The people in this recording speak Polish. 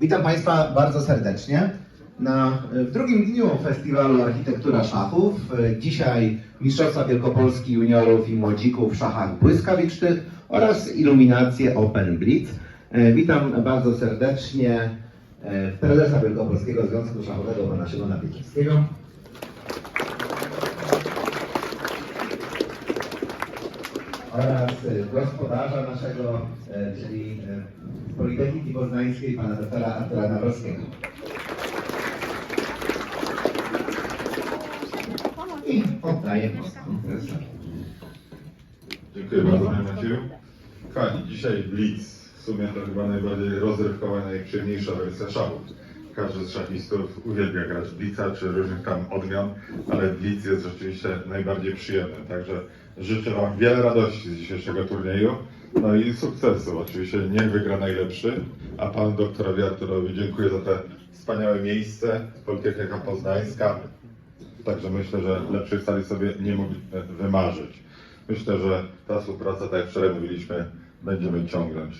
Witam Państwa bardzo serdecznie. Na, w drugim dniu Festiwalu Architektura Szachów. e, Dzisiaj Mistrzostwa Wielkopolski Juniorów i Młodzików w szachach błyskawicznych oraz iluminacje Open Blitz. E, Witam bardzo serdecznie e, prezesa Wielkopolskiego Związku Szachowego pana Szymona Pieczewskiego. oraz e, gospodarza naszego, e, czyli e, Politechniki Poznańskiej, pana doktora Artura Nawrockiego. I oddaję głos. Dziękuję bardzo Panie Macieju. Kochani, dzisiaj Blitz. W sumie to chyba najbardziej rozrywkowa, najprzyjemniejsza wersja szachów. Każdy z szachistów uwielbia grać w Blitza czy różnych tam odmian, ale Blitz jest rzeczywiście najbardziej przyjemny. Także życzę Wam wiele radości z dzisiejszego turnieju. No i sukcesu. Oczywiście niech wygra najlepszy, a Panu doktorowi Arturowi dziękuję za te wspaniałe miejsce. Politechnika Poznańska. Także myślę, że lepszej sali sobie nie mogliśmy wymarzyć. Myślę, że ta współpraca, tak jak wczoraj mówiliśmy, będziemy ciągnąć.